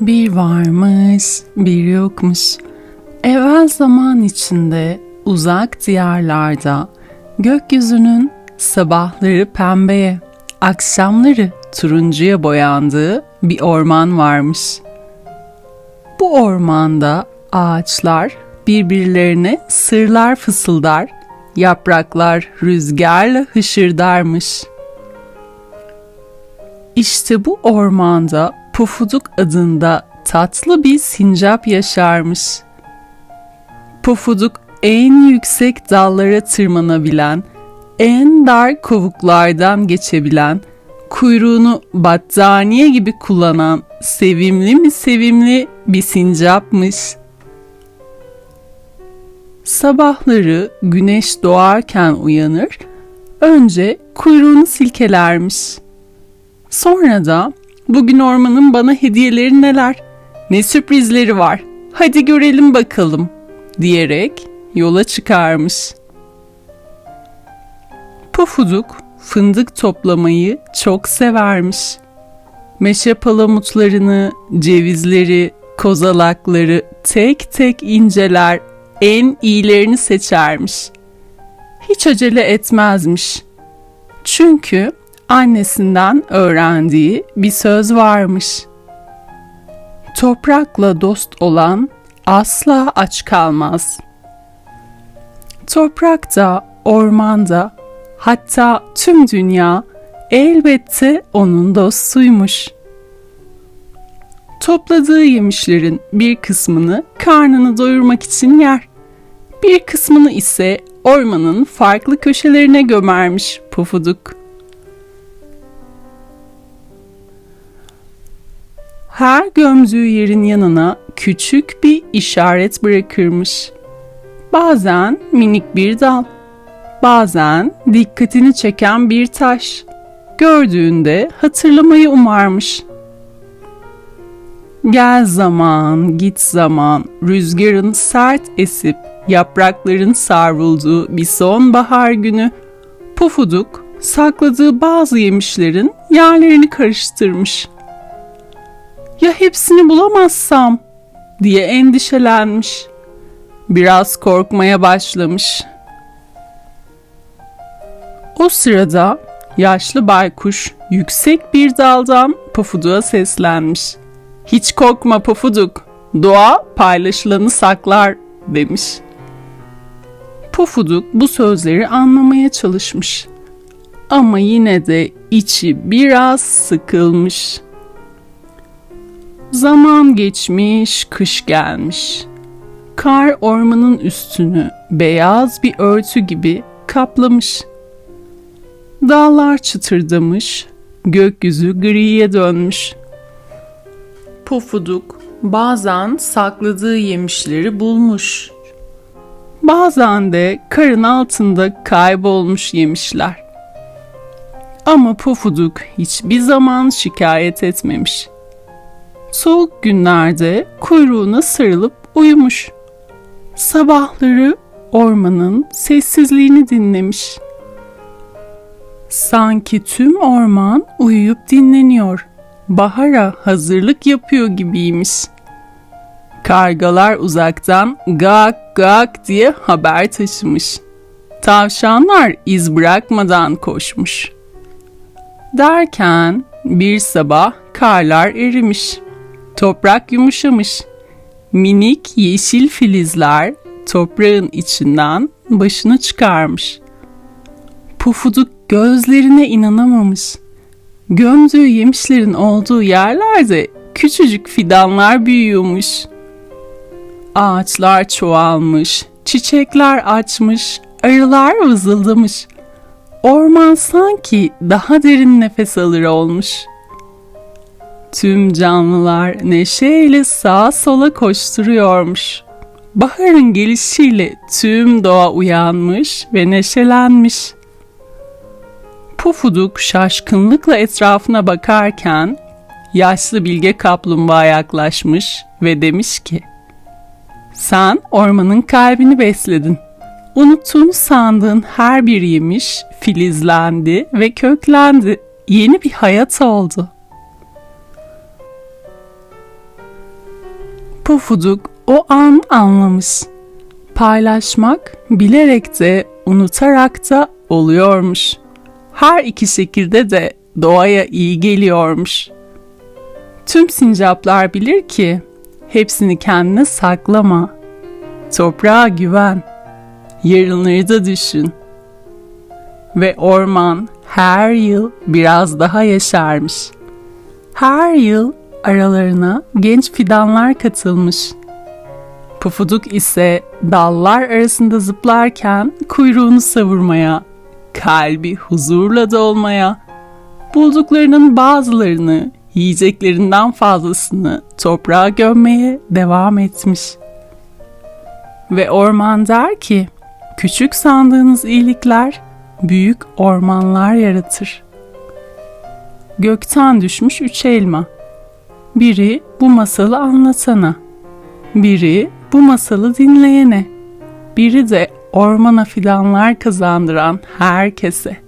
Bir varmış, bir yokmuş. Evvel zaman içinde, uzak diyarlarda, gökyüzünün sabahları pembeye, akşamları turuncuya boyandığı bir orman varmış. Bu ormanda ağaçlar birbirlerine sırlar fısıldar, yapraklar rüzgarla hışırdarmış. İşte bu ormanda Pufuduk adında tatlı bir sincap yaşarmış. Pufuduk en yüksek dallara tırmanabilen, en dar kovuklardan geçebilen, kuyruğunu battaniye gibi kullanan sevimli mi sevimli bir sincapmış. Sabahları güneş doğarken uyanır, önce kuyruğunu silkelermiş. Sonra da bugün ormanın bana hediyeleri neler, ne sürprizleri var, hadi görelim bakalım diyerek yola çıkarmış. Pufuduk fındık toplamayı çok severmiş. Meşe palamutlarını, cevizleri, kozalakları tek tek inceler, en iyilerini seçermiş. Hiç acele etmezmiş. Çünkü annesinden öğrendiği bir söz varmış. Toprakla dost olan asla aç kalmaz. Toprakta, ormanda, hatta tüm dünya elbette onun dostuymuş. Topladığı yemişlerin bir kısmını karnını doyurmak için yer. Bir kısmını ise ormanın farklı köşelerine gömermiş pufuduk. Her gömdüğü yerin yanına küçük bir işaret bırakırmış. Bazen minik bir dal, bazen dikkatini çeken bir taş. Gördüğünde hatırlamayı umarmış. Gel zaman, git zaman, rüzgarın sert esip yaprakların savrulduğu bir sonbahar günü Pufuduk sakladığı bazı yemişlerin yerlerini karıştırmış. Ya hepsini bulamazsam diye endişelenmiş. Biraz korkmaya başlamış. O sırada yaşlı baykuş yüksek bir daldan Pufuduk'a seslenmiş. Hiç korkma Pufuduk, doğa paylaşılanı saklar demiş. Pufuduk bu sözleri anlamaya çalışmış. Ama yine de içi biraz sıkılmış. Zaman geçmiş, kış gelmiş. Kar ormanın üstünü beyaz bir örtü gibi kaplamış. Dağlar çıtırdamış, gökyüzü griye dönmüş. Pufuduk bazen sakladığı yemişleri bulmuş. Bazen de karın altında kaybolmuş yemişler. Ama Pufuduk hiçbir zaman şikayet etmemiş. Soğuk günlerde kuyruğuna sarılıp uyumuş. Sabahları ormanın sessizliğini dinlemiş. Sanki tüm orman uyuyup dinleniyor. Bahara hazırlık yapıyor gibiymiş. Kargalar uzaktan gak gak diye haber taşımış. Tavşanlar iz bırakmadan koşmuş. Derken bir sabah karlar erimiş. Toprak yumuşamış. Minik yeşil filizler toprağın içinden başını çıkarmış. Pufuduk gözlerine inanamamış. Gömdüğü yemişlerin olduğu yerlerde küçücük fidanlar büyüyormuş. Ağaçlar çoğalmış, çiçekler açmış, arılar vızıldamış. Orman sanki daha derin nefes alır olmuş.'' Tüm canlılar neşeyle sağa sola koşturuyormuş. Baharın gelişiyle tüm doğa uyanmış ve neşelenmiş. Pufuduk şaşkınlıkla etrafına bakarken yaşlı bilge kaplumbağa yaklaşmış ve demiş ki Sen ormanın kalbini besledin. Unuttuğunu sandığın her bir yemiş filizlendi ve köklendi. Yeni bir hayat oldu. Pufuduk o an anlamış. Paylaşmak bilerek de unutarak da oluyormuş. Her iki şekilde de doğaya iyi geliyormuş. Tüm sincaplar bilir ki hepsini kendine saklama. Toprağa güven. Yarınları da düşün. Ve orman her yıl biraz daha yaşarmış. Her yıl aralarına genç fidanlar katılmış. Pufuduk ise dallar arasında zıplarken kuyruğunu savurmaya, kalbi huzurla dolmaya, bulduklarının bazılarını, yiyeceklerinden fazlasını toprağa gömmeye devam etmiş. Ve orman der ki, küçük sandığınız iyilikler büyük ormanlar yaratır. Gökten düşmüş üç elma. Biri bu masalı anlatana, biri bu masalı dinleyene, biri de ormana fidanlar kazandıran herkese.